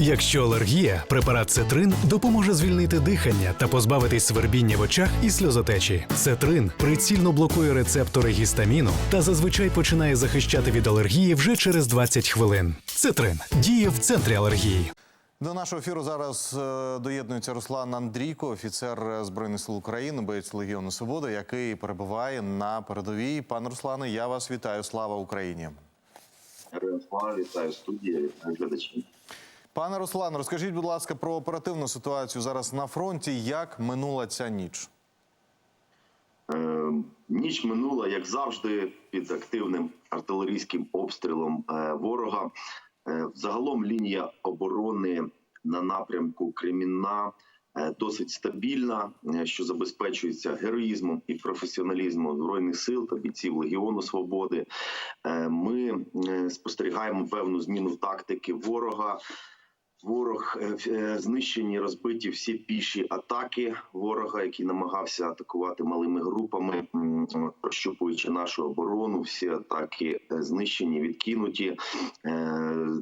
Якщо алергія, препарат Цетрин допоможе звільнити дихання та позбавитись свербіння в очах і сльозотечі. Цетрин прицільно блокує рецептори гістаміну та зазвичай починає захищати від алергії вже через 20 хвилин. Цетрин діє в центрі алергії. До нашого ефіру зараз е, доєднується Руслан Андрійко, офіцер Збройних сил України, боєць Легіону Свободи, який перебуває на передовій. Пане Руслане, я вас вітаю. Слава Україні! Героям слава, вітаю студія, вітаю глядачі. Пане Руслан, розкажіть, будь ласка, про оперативну ситуацію зараз на фронті. Як минула ця ніч? Е, ніч минула, як завжди, під активним артилерійським обстрілом е, ворога. Е, загалом лінія оборони на напрямку Кремінна е, досить стабільна, е, що забезпечується героїзмом і професіоналізмом збройних сил та бійців Легіону Свободи. Е, Ми е, спостерігаємо певну зміну тактики ворога. Ворог е, е, знищені, розбиті всі піші атаки ворога, який намагався атакувати малими групами, прощупуючи нашу оборону. Всі атаки е, знищені, відкинуті.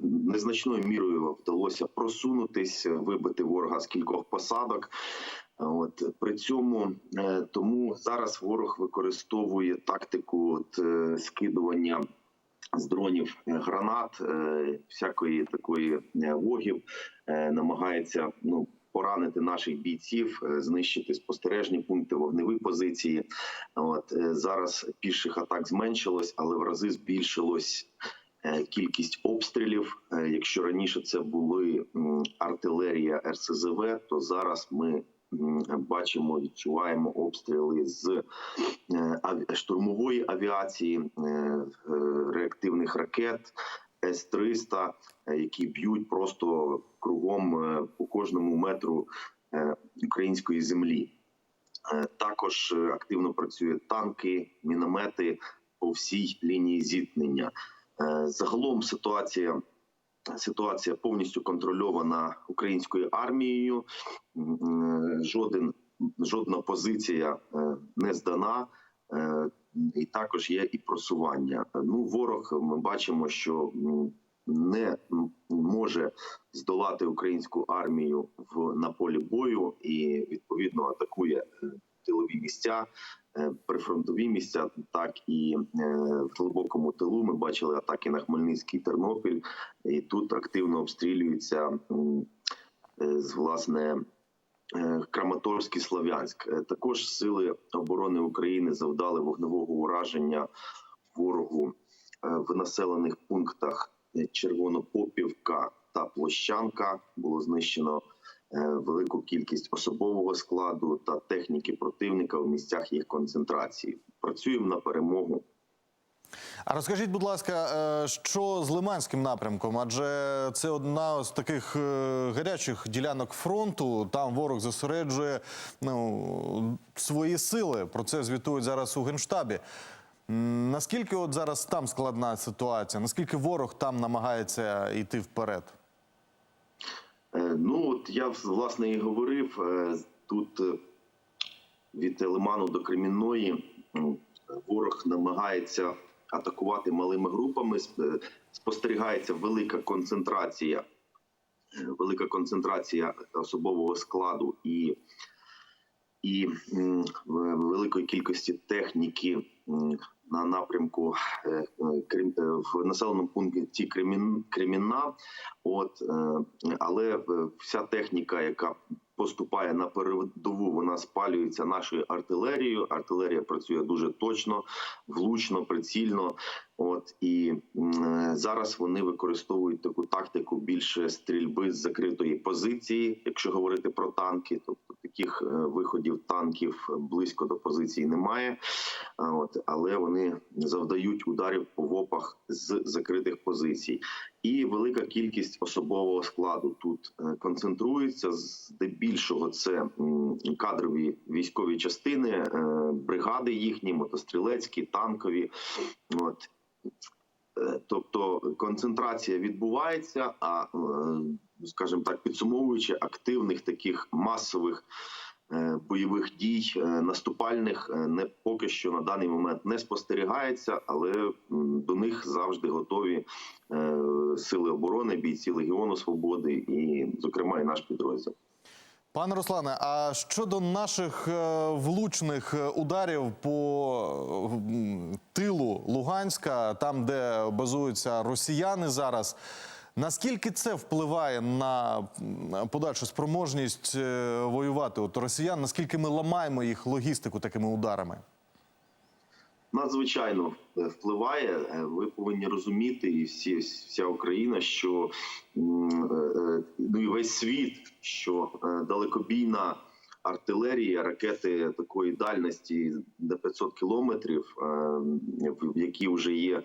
Незначною мірою вдалося просунутись, вибити ворога з кількох посадок. От при цьому тому зараз ворог використовує тактику от, скидування з дронів е, гранат, е, всякої такої е, вогів, намагається ну. Поранити наших бійців, знищити спостережні пункти, вогневі позиції. От зараз піших атак зменшилось, але в рази збільшилось кількість обстрілів. Якщо раніше це були артилерія РСЗВ, то зараз ми бачимо, відчуваємо обстріли з штурмової авіації, е, е, реактивних ракет С-300, е, які б'ють просто кругом по кожному метру української землі. Також активно працюють танки, міномети по всій лінії зіткнення. Загалом ситуація. Ситуація повністю контрольована українською армією. Жоден жодна позиція не здана. Е, І також є і просування. Ну, ворог ми бачимо, що не може здолати українську армію в на полі бою і відповідно атакує е, тилові місця, е, прифронтові місця, так і в глибокому тилу. Ми бачили атаки на Хмельницький Тернопіль, і тут активно обстрілюються е, з власне. Е, Краматорськ і Слов'янськ Е, також сили оборони України завдали вогневого ураження ворогу е, в населених пунктах Червонопопівка та Площанка. Було знищено велику кількість особового складу та техніки противника в місцях їх концентрації. Працюємо на перемогу. А розкажіть, будь ласка, е, що з Лиманським напрямком? Адже це одна з таких е, гарячих ділянок фронту. Там ворог зосереджує ну, свої сили. Про це звітують зараз у генштабі. Наскільки от зараз там складна ситуація? Наскільки ворог там намагається йти вперед? Е, Ну от я власне і говорив тут від Лиману до Кремінної ворог намагається атакувати малими групами. Е, Спостерігається велика концентрація, велика концентрація особового складу і, і великої кількості техніки на напрямку е, е, в населеному пункті Кремін, Кремінна. От, е, але вся техніка, яка поступає на передову, вона спалюється нашою артилерією. Артилерія працює дуже точно, влучно, прицільно. От і зараз вони використовують таку тактику більше стрільби з закритої позиції, якщо говорити про танки, тобто таких е, виходів танків близько до позиції немає. От, але вони завдають ударів по вопах з закритих позицій. І велика кількість особового складу тут е, концентрується. Здебільшого це кадрові військові частини, е, бригади їхні, мотострілецькі, танкові. От. Тобто концентрація відбувається, а скажімо так, підсумовуючи активних таких масових е, бойових дій е, наступальних е, не поки що на даний момент не спостерігається, але до них завжди готові сили оборони, бійці Легіону Свободи і, зокрема, і наш підрозділ. Пане Руслане, а щодо наших влучних ударів по тилу Луганська, там де базуються росіяни зараз, наскільки це впливає на подальшу спроможність е, воювати от росіян? Наскільки ми ламаємо їх логістику такими ударами? надзвичайно впливає. Е, Ви повинні розуміти, і всі вся Україна, що е, ну і весь світ, що далекобійна артилерія, ракети такої дальності до 500 кілометрів, які вже є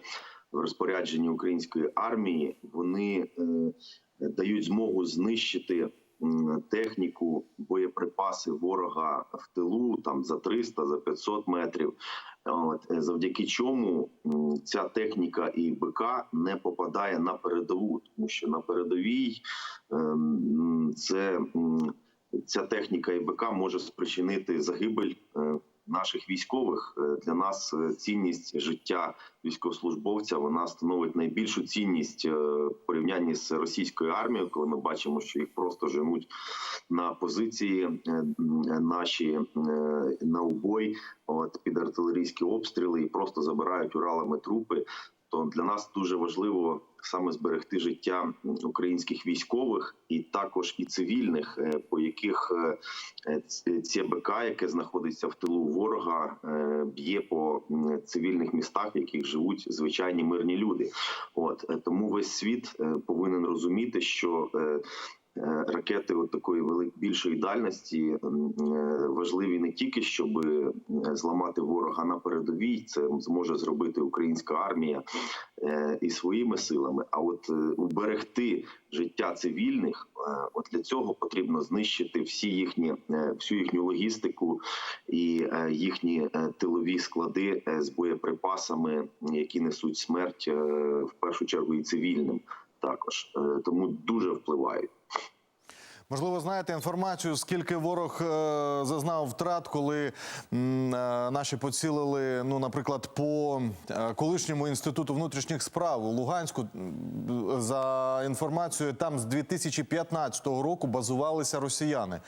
в розпорядженні української армії, вони е, дають змогу знищити техніку, боєприпаси ворога в тилу там за 300, за 500 метрів. От е, завдяки чому ця техніка і БК не попадає на передову, тому що на передовій ем, це ця техніка і БК може спричинити загибель е, наших військових. Е, Для нас е, цінність життя військовослужбовця вона становить найбільшу цінність е, в порівнянні з російською армією, коли ми бачимо, що їх просто женуть на позиції наші на убой, от під артилерійські обстріли і просто забирають уралами трупи. То для нас дуже важливо саме зберегти життя українських військових і також і цивільних, е, по яких це е, БК, яке знаходиться в тилу ворога, е, б'є по цивільних містах, в яких живуть звичайні мирні люди. От е, тому весь світ е, повинен розуміти, що е, е, Ракети от такої більшої дальності е, важливі не тільки щоб е, зламати ворога на передовій, це зможе зробити українська армія е, і своїми силами. А от е, уберегти життя цивільних, е, от для цього потрібно знищити всі їхні е, всю їхню логістику і е, їхні е, тилові склади е, з боєприпасами, які несуть смерть е, в першу чергу і цивільним. Також Е, тому дуже впливають. Можливо, знаєте інформацію, скільки ворог е, зазнав втрат, коли е, наші поцілили, ну, наприклад, по колишньому інституту внутрішніх справ у Луганську. За інформацією, там з 2015 року базувалися росіяни.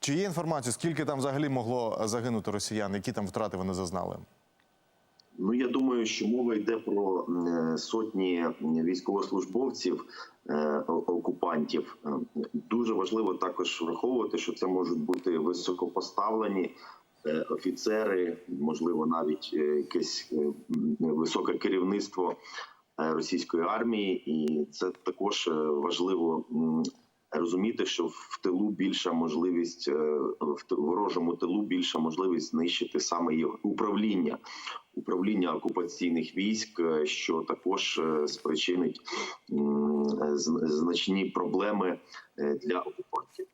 Чи є інформація, скільки там взагалі могло загинути росіян, які там втрати вони зазнали? Ну я думаю, що мова йде про е, сотні військовослужбовців е, окупантів. Е, Дуже важливо також враховувати, що це можуть бути високопоставлені офіцери, можливо, навіть якесь високе керівництво російської армії, і це також важливо. Розуміти, що в тилу більша можливість е, в ворожому тилу більша можливість знищити саме його управління, управління окупаційних військ, е, що також е, спричинить значні проблеми для окупантів.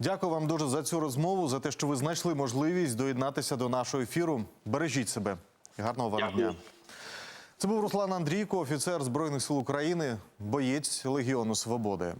Дякую вам дуже за цю розмову, за те, що ви знайшли можливість доєднатися до нашого ефіру. Бережіть себе. Гарного вам дня. Це був Руслан Андрійко, офіцер Збройних сил України, боєць Легіону Свободи.